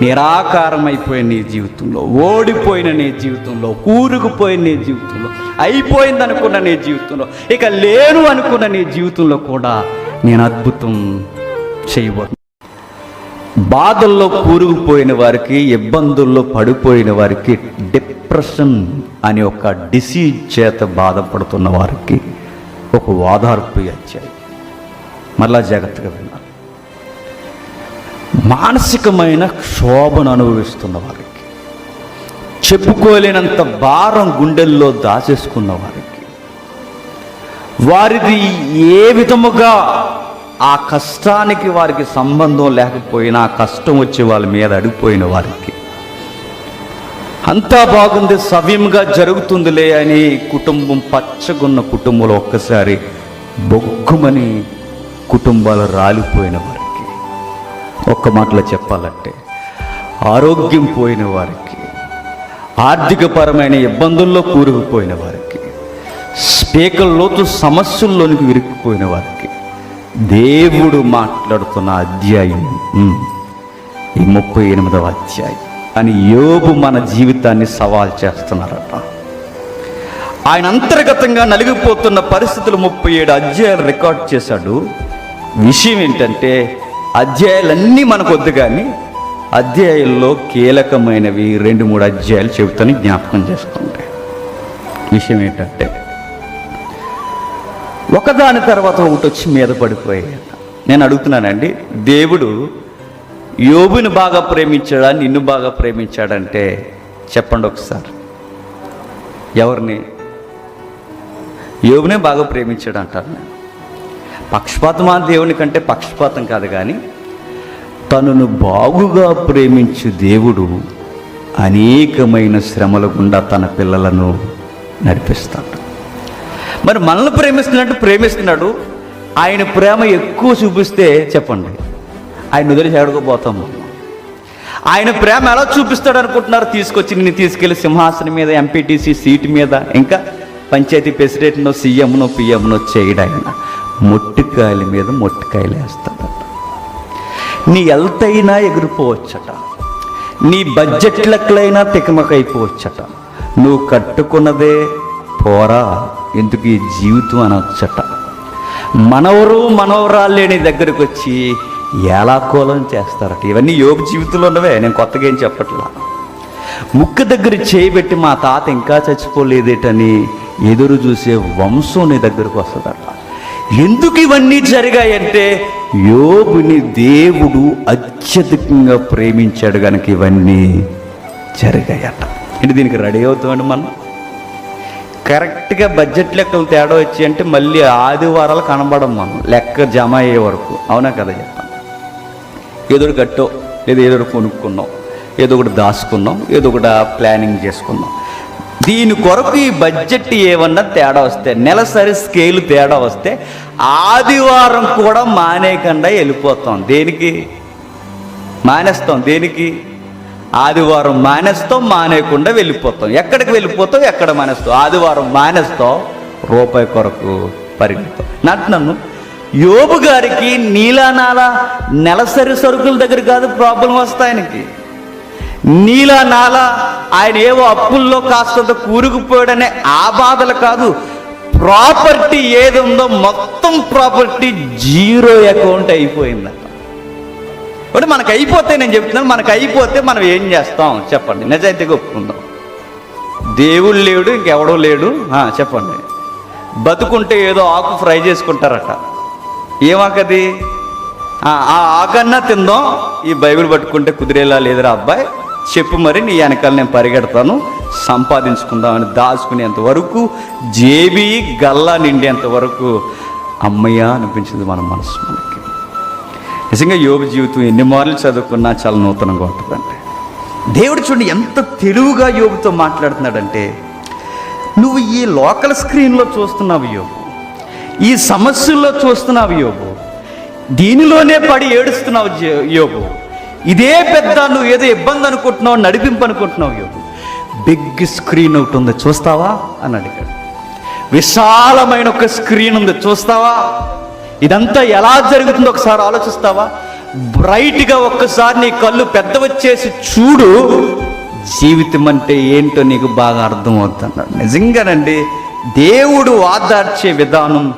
నిరాకారమైపోయిన నీ జీవితంలో ఓడిపోయిన నీ జీవితంలో కూరుకుపోయిన నీ జీవితంలో అయిపోయింది అనుకున్న నీ జీవితంలో ఇక లేను అనుకున్న నీ జీవితంలో కూడా నేను అద్భుతం చేయబోతున్నాను బాధల్లో కూరుకుపోయిన వారికి ఇబ్బందుల్లో పడిపోయిన వారికి డిప్రెషన్ అనే ఒక డిసీజ్ చేత బాధపడుతున్న వారికి ఒక ఓదార్పు వచ్చాయి మళ్ళా జాగ్రత్తగా విన్నారు మానసికమైన క్షోభను అనుభవిస్తున్న వారికి చెప్పుకోలేనంత భారం గుండెల్లో దాచేసుకున్న వారికి వారిది ఏ విధముగా ఆ కష్టానికి వారికి సంబంధం లేకపోయినా కష్టం వచ్చి వాళ్ళ మీద అడిగిపోయిన వారికి అంతా బాగుంది సవ్యంగా జరుగుతుందిలే అని కుటుంబం పచ్చగున్న కుటుంబంలో ఒక్కసారి బొగ్గుమని కుటుంబాలు రాలిపోయిన వారికి ఒక్క మాటలో చెప్పాలంటే ఆరోగ్యం పోయిన వారికి ఆర్థికపరమైన ఇబ్బందుల్లో కూరుకుపోయిన వారికి స్పీకర్ లోతు సమస్యల్లోనికి విరిగిపోయిన వారికి దేవుడు మాట్లాడుతున్న అధ్యాయం ఈ ముప్పై ఎనిమిదవ అధ్యాయం అని యోబు మన జీవితాన్ని సవాల్ చేస్తున్నారట. ఆయన అంతర్గతంగా నలిగిపోతున్న పరిస్థితులు ముప్పై ఏడు అధ్యాయాలు రికార్డ్ చేశాడు. విషయం ఏంటంటే అధ్యాయాలన్నీ మనకు వద్దు కానీ అధ్యాయుల్లో కీలకమైనవి రెండు మూడు అధ్యాయాలు చెబుతాను జ్ఞాపకం చేసుకుంటే విషయం ఏంటంటే ఒకదాని తర్వాత ఒకటి వచ్చి మీద పడిపోయాయి. నేను అడుగుతున్నానండి దేవుడు యోబుని బాగా ప్రేమించాడా నిన్ను బాగా ప్రేమించాడంటే చెప్పండి ఒకసారి. ఎవరిని? యోగునే బాగా ప్రేమించాడు అంటారు నేను పక్షపాతమా? దేవుని కంటే పక్షపాతం కాదు కానీ తనను బాగుగా ప్రేమించు దేవుడు అనేకమైన శ్రమల గుండా తన పిల్లలను నడిపిస్తాడు. మరి మనల్ని ప్రేమిస్తున్నట్టు ప్రేమిస్తున్నాడు. ఆయన ప్రేమ ఎక్కువ చూపిస్తే చెప్పండి. ఆయన వదిలేసి చేడకపోతాము ఆయన ప్రేమ ఎలా చూపిస్తాడు అనుకుంటున్నారు? తీసుకొచ్చి నిన్ను తీసుకెళ్ళి సింహాసనం మీద ఎంపీటీసీ సీటు మీద ఇంకా పంచాయతీ ప్రెసిడెంట్నో సీఎంనో పిఎంనో చేయడు ఆయన మొట్టికాయల మీద మొట్టికాయలు వేస్తాడట. నీ హెల్త్ అయినా ఎగిరిపోవచ్చట. నీ బడ్జెట్ లెక్కలైనా తికమకైపోవచ్చట. నువ్వు కట్టుకున్నదే పోరా ఎందుకు ఈ జీవితం అనొచ్చట. మనవరు మనవరాలు లేని దగ్గరకు వచ్చి ఏలాకోలం చేస్తారట. ఇవన్నీ యోగ జీవితంలో ఉన్నవే నేను కొత్తగా ఏం చెప్పట్లా. ముక్కు దగ్గర చేయబెట్టి మా తాత ఇంకా చచ్చిపోలేదేటని ఎదురు చూసే వంశం నీ దగ్గరకు వస్తుందట. ఎందుకు ఇవన్నీ జరిగాయంటే యోగుని దేవుడు అత్యధికంగా ప్రేమించాడు కనుక ఇవన్నీ జరిగాయట. అంటే దీనికి రెడీ అవుతామండి మనం? కరెక్ట్గా బడ్జెట్ లెక్కలు తేడా వచ్చి అంటే మళ్ళీ ఆదివారాలు కనబడం మనం. లెక్క జమ అయ్యే వరకు. అవునా కదా చెప్పాను ఏదో ఒకటి కట్టో లేదా ఏదో ఒకటి కొనుక్కున్నాం ఏదో ఒకటి దాచుకున్నాం ఏదో ఒకటి ప్లానింగ్ చేసుకున్నాం. దీని కొరకు ఈ బడ్జెట్ ఏమన్నా తేడా వస్తే నెలసరి స్కేల్ తేడా వస్తే ఆదివారం కూడా మానేయకుండా వెళ్ళిపోతాం. దేనికి? మానేస్తాం. దేనికి? ఆదివారం మానేస్తాం మానేయకుండా వెళ్ళిపోతాం. ఎక్కడికి వెళ్ళిపోతాం ఎక్కడ మానేస్తాం ఆదివారం మానేస్తాం రూపాయి కొరకు పరిగెత్తాం నన్ను నన్ను యోబు గారికి నీలానాల నెలసరి సరుకుల దగ్గర కాదు ప్రాబ్లం వస్తాయనికి ఆయనకి. నీలా నాలా ఆయన ఏవో అప్పుల్లో కాస్తంత కూరుకుపోయాడనే ఆ బాధలు కాదు. ప్రాపర్టీ ఏది ఉందో మొత్తం ప్రాపర్టీ జీరో అకౌంట్ అయిపోయిందట అంటే మనకు అయిపోతే నేను చెప్తున్నాను మనకు అయిపోతే మనం ఏం చేస్తాం? చెప్పండి. నిజాయితీగా ఒప్పుకుందాం. దేవుడు లేడు ఇంకెవడో లేడు. చెప్పండి. బతుకుంటే ఏదో ఆకు ఫ్రై చేసుకుంటారట. ఏమాకది? ఆ ఆకన్నా తిందాం. ఈ బైబిల్ పట్టుకుంటే కుదిరేలా లేదురా అబ్బాయి. చెప్పు మరి నీ వెనకాల నేను పరిగెడతాను సంపాదించుకుందామని దాచుకునేంత వరకు జేబీ గల్లా నిండేంత వరకు అమ్మయ్య అనిపించింది మన మనసు మనకి. నిజంగా యోగ జీవితం ఎన్ని మార్లు చదువుకున్నా చాలా నూతనంగా ఉంటుందండి దేవుడు చూడండి ఎంత తెలివిగా యోగుతో మాట్లాడుతున్నాడంటే నువ్వు ఈ లోకల్ స్క్రీన్లో చూస్తున్నావు యోగు ఈ సమస్యల్లో చూస్తున్నావు యోగు దీనిలోనే పడి ఏడుస్తున్నావు జే- యోగు ఇదే పెద్ద నువ్వు ఏదో ఇబ్బంది అనుకుంటున్నావు నడిపింపు అనుకుంటున్నావు యోగు. బిగ్ స్క్రీన్ ఒకటి ఉంది చూస్తావా? అని అడిగాడు. విశాలమైన ఒక స్క్రీన్ ఉంది చూస్తావా? ఇదంతా ఎలా జరుగుతుందో ఒకసారి ఆలోచిస్తావా? బ్రైట్గా ఒక్కసారి నీ కళ్ళు పెద్ద వచ్చేసి చూడు జీవితం అంటే ఏంటో నీకు బాగా అర్థమవుతున్నాడు నిజంగానండి దేవుడు వాదార్చే విధానం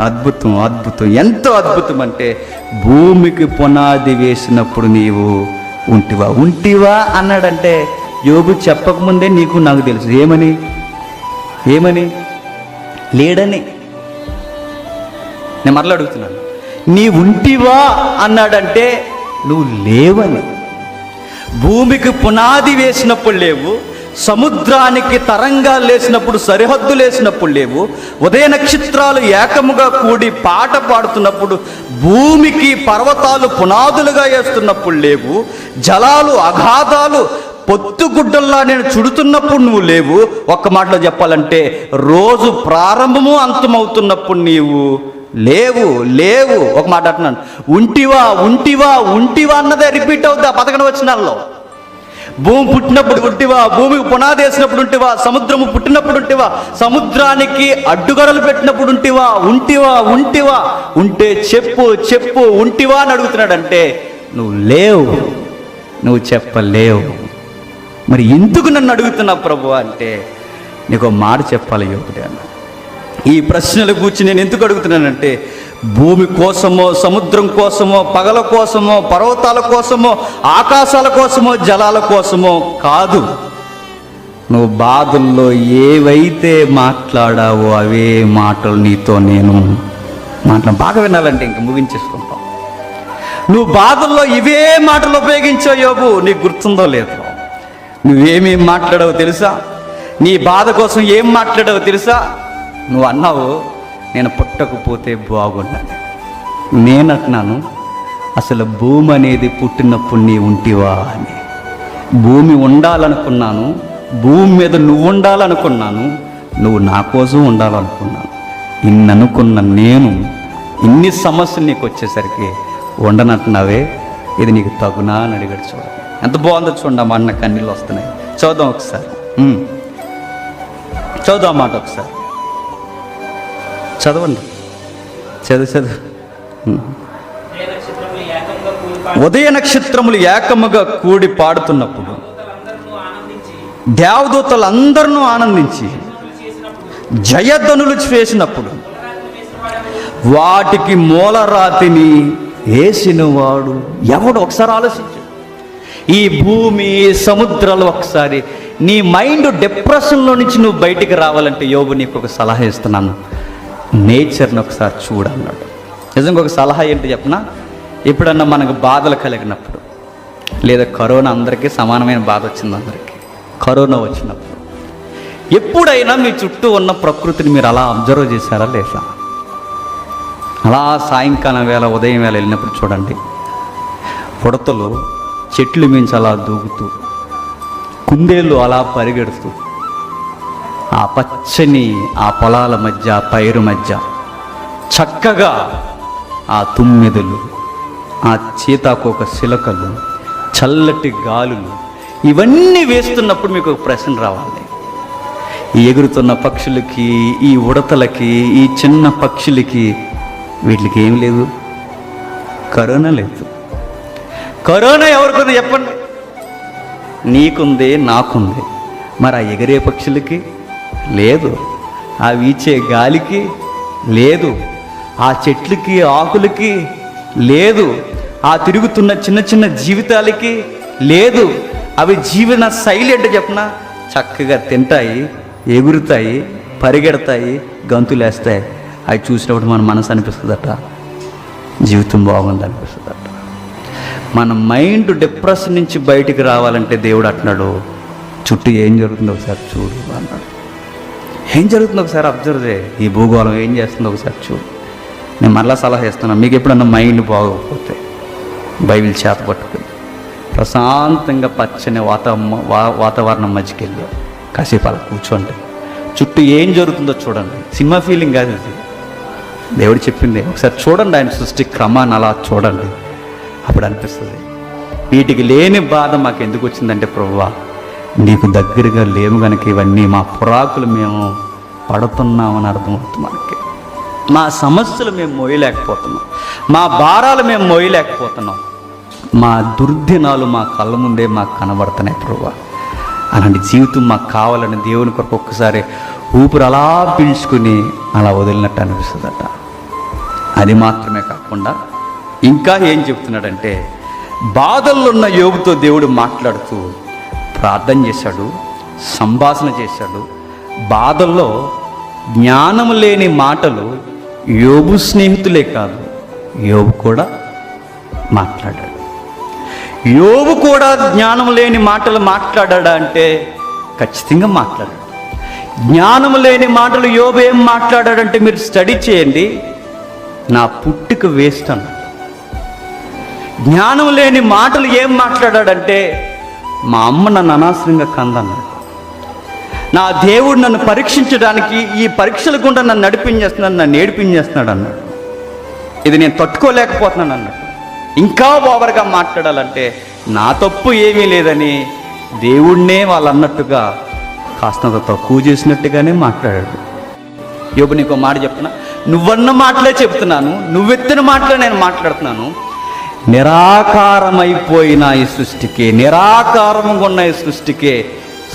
అద్భుతం అద్భుతం. ఎంతో అద్భుతం అంటే భూమికి పునాది వేసినప్పుడు నీవు ఉంటివా? ఉంటివా అన్నాడంటే యోగు చెప్పకముందే నీకు నాకు తెలుసు. ఏమని? ఏమని? లేడని. నేను మరలా అడుగుతున్నాను. నీ ఉంటివా అన్నాడంటే నువ్వు లేవని. భూమికి పునాది వేసినప్పుడు లేవు సముద్రానికి తరంగాలు లేసినప్పుడు సరిహద్దులు లేసినప్పుడు లేవు. ఉదయ నక్షత్రాలు ఏకముగా కూడి పాట పాడుతున్నప్పుడు భూమికి పర్వతాలు పునాదులుగా వేస్తున్నప్పుడు లేవు. జలాలు అగాధాలు పొత్తుగుడ్డల్లా నేను చుడుతున్నప్పుడు నువ్వు లేవు. ఒక్క మాటలో చెప్పాలంటే రోజు ప్రారంభము అంతమవుతున్నప్పుడు నీవు లేవు లేవు. ఒక మాట అంటున్నాను. ఉంటివా ఉంటివా ఉంటివా అన్నదే రిపీట్ అవుద్ది ఆ పదకొండు వచ్చినాల్లో భూమి పుట్టినప్పుడు ఉంటివా? భూమికి పునాది వేసినప్పుడు ఉంటివా? సముద్రము పుట్టినప్పుడు ఉంటివా? సముద్రానికి అడ్డుగడలు పెట్టినప్పుడు ఉంటివా? ఉంటివా? ఉంటివా? ఉంటే చెప్పు చెప్పు ఉంటివా అని అడుగుతున్నాడంటే నువ్వు లేవు. నువ్వు చెప్పలేవు. మరి ఎందుకు నన్ను అడుగుతున్నావు ప్రభు అంటే నీకు మాట చెప్పాలి యోగుడే అన్న. ఈ ప్రశ్నల గురించి నేను ఎందుకు అడుగుతున్నానంటే భూమి కోసమో సముద్రం కోసమో పగల కోసమో పర్వతాల కోసమో ఆకాశాల కోసమో జలాల కోసమో కాదు. నువ్వు బాధల్లో ఏవైతే మాట్లాడావో అవే మాటలు నీతో నేను మాట్లా బాగా వినాలంటే ఇంక ముగించేసుకుంటాం. నువ్వు బాధల్లో ఇవే మాటలు ఉపయోగించావు యోబు నీకు గుర్తుందో లేదో. నువ్వేమేం మాట్లాడావో తెలుసా? నీ బాధ కోసం ఏం మాట్లాడావో తెలుసా? నువ్వు అన్నావు నేను పుట్టకపోతే బాగుండాలి నేను అంటున్నాను అసలు భూమి అనేది పుట్టినప్పుడు నీ ఉంటివా అని. భూమి ఉండాలనుకున్నాను భూమి మీద నువ్వు ఉండాలనుకున్నాను నువ్వు నా కోసం ఉండాలనుకున్నాను. ఇన్ని అనుకున్న నేను ఇన్ని సమస్యలు నీకు వచ్చేసరికి ఉండనంటున్నావే ఇది నీకు తగునా అని అడిగాడు చూడండి ఎంత బాగుందో చూడండి అమ్మ అన్న కన్నీళ్ళు వస్తున్నాయి. చూద్దాం ఒకసారి. చూద్దాం చదువు మాట ఒకసారి. చదవండి. చదువు చదువు. ఉదయ నక్షత్రములు ఏకముగా కూడి పాడుతున్నప్పుడు అందరూ ఆనందించి దేవదూతలందరూ ఆనందించి జయధనులు చేసినప్పుడు వాటికి మూలరాతిని వేసినవాడు ఎవడు? ఒకసారి ఆలోచించు. ఈ భూమి సముద్రాలు ఒకసారి నీ మైండ్ డిప్రెషన్లో నుంచి నువ్వు బయటికి రావాలంటే యోబు నీకు ఒక సలహా ఇస్తున్నాను. నేచర్ని ఒకసారి చూడన్నాడు నిజంగా ఒక సలహా ఏంటి చెప్పినా? ఎప్పుడన్నా మనకు బాధలు కలిగినప్పుడు లేదా కరోనా అందరికీ సమానమైన బాధ వచ్చింది అందరికీ కరోనా వచ్చినప్పుడు ఎప్పుడైనా మీ చుట్టూ ఉన్న ప్రకృతిని మీరు అలా అబ్జర్వ్ చేశారా లేదా? అలా సాయంకాలం వేళ ఉదయం వేళ వెళ్ళినప్పుడు చూడండి పుడతలు చెట్లు మించి అలా దూకుతూ కుందేళ్ళు అలా పరిగెడుతూ ఆ పచ్చని ఆ పొలాల మధ్య ఆ పైరు మధ్య చక్కగా ఆ తుమ్మెదలు ఆ చీతాకోక శిలకలు చల్లటి గాలులు ఇవన్నీ వేస్తున్నప్పుడు మీకు ఒక ప్రశ్న రావాలి. ఎగురుతున్న పక్షులకి ఈ ఉడతలకి ఈ చిన్న పక్షులకి వీటికి ఏం లేదు? కరోనా లేదు. కరోనా ఎవరికుంది చెప్పండి? నీకుంది నాకుంది. మరి ఆ ఎగిరే పక్షులకి లేదు. ఆ వీచే గాలికి లేదు. ఆ చెట్లకి ఆకులకి లేదు. ఆ తిరుగుతున్న చిన్న చిన్న జీవితాలకి లేదు. అవి జీవన శైలి అంటే చెప్పిన? చక్కగా తింటాయి ఎగురుతాయి పరిగెడతాయి గంతులేస్తాయి. అవి చూసినప్పుడు మన మనసు అనిపిస్తుందట. జీవితం బాగుంది అనిపిస్తుందట. మన మైండ్ డిప్రెషన్ నుంచి బయటికి రావాలంటే దేవుడు అంటున్నాడు. చుట్టూ ఏం జరుగుతుందో ఒకసారి చూడు అన్నాడు. ఏం జరుగుతుందో ఒకసారి అబ్జర్వ్ చేయి. ఈ భూగోళం ఏం చేస్తుందో ఒకసారి చూడు. నేను మళ్ళీ సలహా ఇస్తున్నాను మీకు ఎప్పుడన్నా మైండ్ బాగోకపోతే బైబిల్ చేత పట్టుకుని. ప్రశాంతంగా పచ్చని వాత వా- వాతావరణం మధ్యకెళ్ళి కాసేపు అలా కూర్చోండి. చుట్టూ ఏం జరుగుతుందో చూడండి. సినిమా ఫీలింగ్ కాదు ఇది. దేవుడు చెప్పింది. ఒకసారి చూడండి ఆయన సృష్టి క్రమాన్ని అలా చూడండి. అప్పుడు అనిపిస్తుంది. వీటికి లేని బాధ మాకు ఎందుకు వచ్చిందంటే ప్రభువా నీకు దగ్గరగా లేము కనుక ఇవన్నీ మా పురాకులు మేము పడుతున్నామని అర్థమవుతుంది మనకి. మా సమస్యలు మేము మోయలేకపోతున్నాం. మా భారాలు మేము మోయలేకపోతున్నాం. మా దుర్దినాలు మా కళ్ళ ముందే మాకు కనబడుతున్నాయి ప్రభు. అలాంటి జీవితం మాకు కావాలని దేవుని కొరకు ఒక్కసారి ఊపిరి అలా పీల్చుకుని అలా వదిలినట్టు అనిపిస్తుందట. అది మాత్రమే కాకుండా ఇంకా ఏం చెప్తున్నాడంటే బాధల్లో ఉన్న యోగుతో దేవుడు మాట్లాడుతూ ప్రార్థన చేశాడు సంభాషణ చేశాడు బాధల్లో జ్ఞానం లేని మాటలు యోబు స్నేహితులే కాదు. యోబు కూడా మాట్లాడాడు. యోబు కూడా జ్ఞానం లేని మాటలు మాట్లాడాడా అంటే ఖచ్చితంగా మాట్లాడాడు. జ్ఞానం లేని మాటలు యోబు ఏం మాట్లాడాడంటే మీరు స్టడీ చేయండి. నా పుట్టుక వేస్ట్ అన్నాడు. జ్ఞానం లేని మాటలు ఏం మాట్లాడాడంటే మా అమ్మ నన్ను అనవసరంగా కందన్నాడు. నా దేవుడు నన్ను పరీక్షించడానికి ఈ పరీక్షలు గుండా నన్ను నడిపించేస్తున్నాడు నన్ను ఏడిపించేస్తున్నాడు అన్నాడు. ఇది నేను తట్టుకోలేకపోతున్నాను అన్నాడు. ఇంకా ఓవర్గా మాట్లాడాలంటే నా తప్పు ఏమీ లేదని దేవుణ్ణే వాళ్ళు అన్నట్టుగా కాస్తంత తక్కువ చేసినట్టుగానే మాట్లాడాడు. యోబు నీకు మాట చెప్తున్నా. నువ్వన్న మాటలే చెప్తున్నాను నువ్వెత్తిన మాటలే నేను మాట్లాడుతున్నాను. నిరాకారమైపోయిన ఈ సృష్టికి నిరాకారంగా ఉన్న ఈ సృష్టికి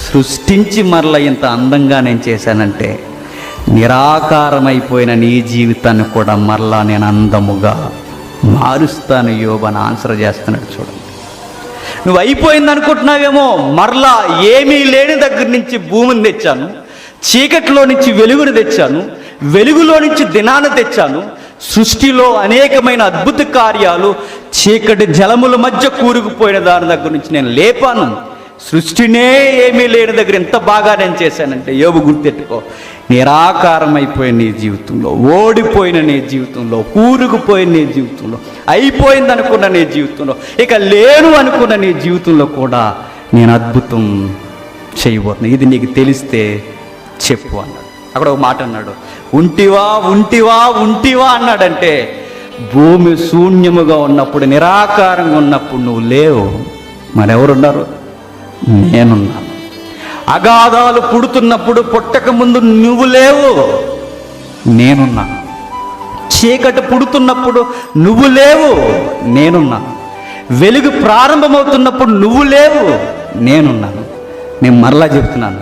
సృష్టించి మరల ఇంత అందంగా నేను చేశానంటే నిరాకారమైపోయిన నీ జీవితాన్ని కూడా మరలా నేను అందముగా మారుస్తాను యోబని ఆన్సర్ చేస్తున్నాడు చూడండి. నువ్వు అయిపోయింది అనుకుంటున్నావేమో మరలా ఏమీ లేని దగ్గర నుంచి భూమిని తెచ్చాను చీకటిలో నుంచి వెలుగును తెచ్చాను వెలుగులో నుంచి దినాన్ని తెచ్చాను సృష్టిలో అనేకమైన అద్భుత కార్యాలు చీకటి జలముల మధ్య కూరుకుపోయిన దాని దగ్గర నుంచి నేను లేపాను సృష్టినే ఏమీ లేని దగ్గర ఎంత బాగా నేను చేశానంటే యోబు గుర్తెట్టుకో నిరాకారమైపోయిన నీ జీవితంలో ఓడిపోయిన నీ జీవితంలో కూరుకుపోయిన నీ జీవితంలో అయిపోయింది అనుకున్న నీ జీవితంలో ఇక లేను అనుకున్న నీ జీవితంలో కూడా నేను అద్భుతం చేయబోతున్నాను ఇది నీకు తెలిస్తే చెప్పు అన్నాడు. అక్కడ ఒక మాట అన్నాడు ఉంటివా ఉంటివా ఉంటివా అన్నాడంటే భూమి శూన్యముగా ఉన్నప్పుడు నిరాకారంగా ఉన్నప్పుడు నువ్వు లేవు. మరెవరున్నారు? నేనున్నాను. అగాధాలు పుడుతున్నప్పుడు పుట్టక ముందు నువ్వు లేవు నేనున్నాను. చీకటి పుడుతున్నప్పుడు నువ్వు లేవు నేనున్నాను. వెలుగు ప్రారంభమవుతున్నప్పుడు నువ్వు లేవు నేనున్నాను. నేను మరలా చెప్తున్నాను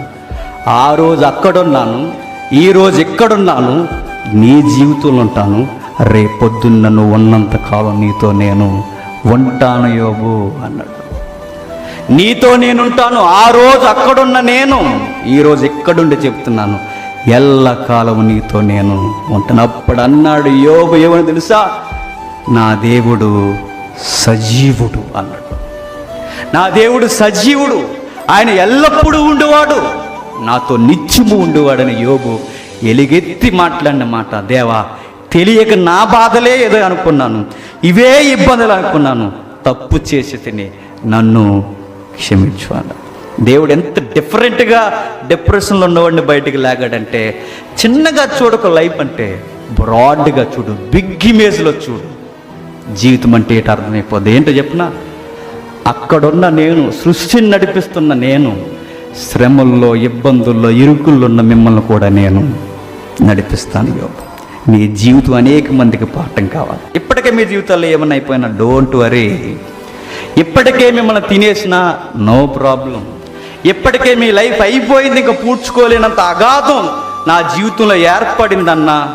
ఆ రోజు అక్కడున్నాను ఈ రోజు ఎక్కడున్నాను నీ జీవితంలో ఉంటాను. రేపొద్దున్న నువ్వు ఉన్నంత కాలం నీతో నేను ఉంటాను యోబు అన్నాడు. నీతో నేనుంటాను ఆ రోజు అక్కడున్న నేను ఈరోజు ఎక్కడుండి చెప్తున్నాను. ఎల్లకాలము నీతో నేను ఉంటాను. అప్పుడు అన్నాడు యోగు ఏమని తెలుసా? నా దేవుడు సజీవుడు అన్నాడు. నా దేవుడు సజీవుడు. ఆయన ఎల్లప్పుడూ ఉండేవాడు. నాతో నిత్యము ఉండేవాడని యోగు ఎలుగెత్తి మాట్లాడిన మాట. దేవా తెలియక నా బాధలే ఏదో అనుకున్నాను. ఇవే ఇబ్బందులు అనుకున్నాను. తప్పు చేసి తిని నన్ను క్షమించు అన్న దేవుడు ఎంత డిఫరెంట్గా డిప్రెషన్లో ఉన్నవాడిని బయటికి లాగాడంటే చిన్నగా చూడక లైఫ్ అంటే బ్రాడ్గా చూడు బిగ్ ఇమేజ్లో చూడు. జీవితం అంటే ఏంటో అర్థమైపోద్ది. ఏంటో చెప్పిన? అక్కడున్న నేను సృష్టిని నడిపిస్తున్న నేను శ్రమల్లో ఇబ్బందుల్లో ఇరుకుల్లో ఉన్న మిమ్మల్ని కూడా నేను నడిపిస్తాను యోగ మీ జీవితం అనేక మందికి పాఠం కావాలి. ఇప్పటికే మీ జీవితాల్లో ఏమైనా అయిపోయినా డోంట్ వరీ ఇప్పటికే మిమ్మల్ని తినేసినా నో ప్రాబ్లం. ఇప్పటికే మీ లైఫ్ అయిపోయింది ఇంకా పూడ్చుకోలేనంత అగాధం నా జీవితంలో ఏర్పడిందన్నా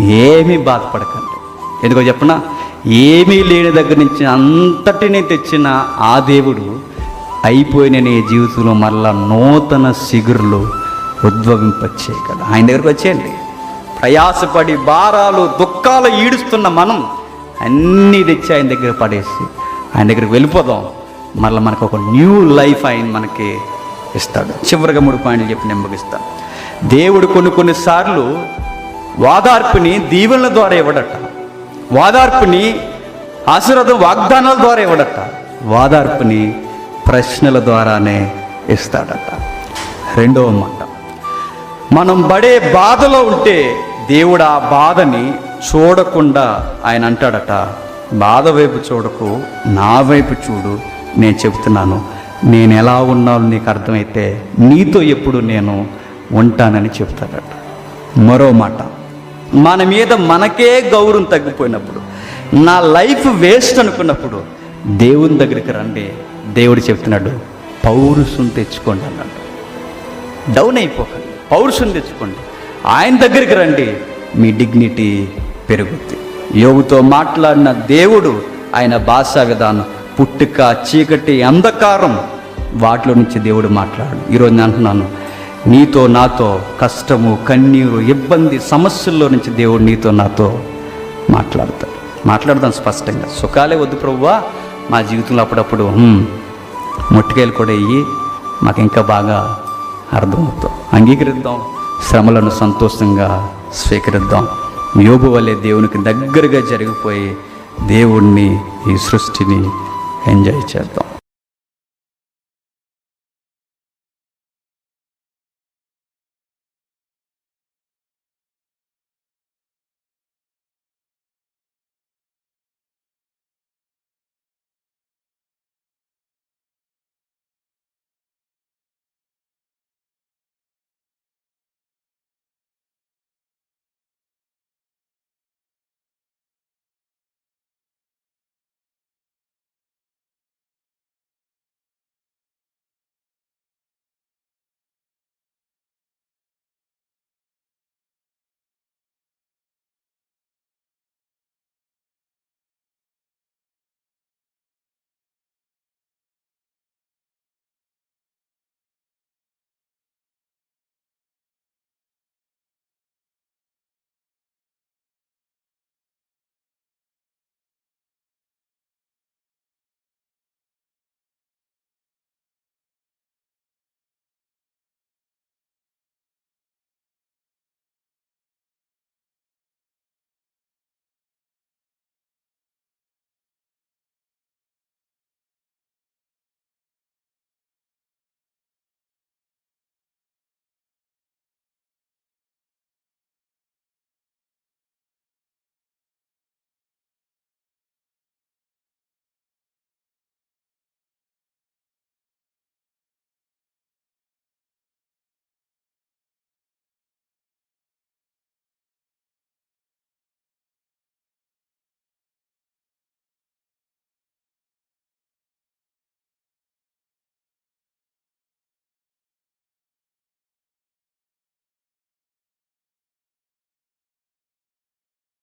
ఏమీ బాధపడకండి. ఎందుకో చెప్పనా ఏమీ లేని దగ్గర నుంచి అంతటినీ తెచ్చిన ఆ దేవుడు అయిపోయిన నీ జీవితంలో మరలా నూతన సిగురులు ఉద్భవింపచ్చే కదా ఆయన దగ్గరకు వచ్చేయండి. ప్రయాసపడి భారాలు దుఃఖాలు ఈడుస్తున్న మనం అన్నీ తెచ్చి ఆయన దగ్గర పడేసి ఆయన దగ్గరికి వెళ్ళిపోదాం. మరలా మనకు ఒక న్యూ లైఫ్ ఆయన మనకి ఇస్తాడు. చివరిగా మూడు పాయింట్లు చెప్పి నేను ముగిస్తాను దేవుడు కొన్ని కొన్నిసార్లు వాదార్పుని దీవెనల ద్వారా ఇవ్వడట. వాదార్పుని ఆశీర్వాదం వాగ్దానాల ద్వారా ఇవ్వడట. వాదార్పుని ప్రశ్నల ద్వారానే ఇస్తాడట. రెండవ మాట. మనం పడే బాధలో ఉంటే దేవుడు ఆ బాధని చూడకుండా ఆయన అంటాడట. బాధ వైపు చూడకు నా వైపు చూడు నేను చెప్తున్నాను నేను ఎలా ఉన్నాను నీకు అర్థమైతే నీతో ఎప్పుడు నేను ఉంటానని చెప్తాడట మరో మాట మన మీద మనకే గౌరవం తగ్గిపోయినప్పుడు నా లైఫ్ వేస్ట్ అనుకున్నప్పుడు దేవుని దగ్గరికి రండి. దేవుడు చెప్తున్నాడు పౌరుషం తెచ్చుకోండి అన్నాడు. డౌన్ అయిపోకండి పౌరుషం తెచ్చుకోండి. ఆయన దగ్గరికి రండి మీ డిగ్నిటీ పెరుగుద్ది. యోగుతో మాట్లాడిన దేవుడు ఆయన భాషా విధానం పుట్టుక చీకటి అంధకారం వాటిలో నుంచి దేవుడు మాట్లాడు. ఈరోజు నేను అంటున్నాను నీతో నాతో కష్టము కన్నీరు ఇబ్బంది సమస్యల్లో నుంచి దేవుడు నీతో నాతో మాట్లాడతాడు. మాట్లాడదాం స్పష్టంగా. సుఖాలే వద్దు ప్రభువా మా జీవితంలో అప్పుడప్పుడు "హ్మ్, మొట్టికాయలు కూడా ఇయ్యి మాకు ఇంకా బాగా అర్థమవుతాం అంగీకరిద్దాం శ్రమలను సంతోషంగా స్వీకరిద్దాం. యోగు వల్లే దేవునికి దగ్గరగా జరిగిపోయి దేవుణ్ణి ఈ సృష్టిని ఎంజాయ్ చేద్దాం.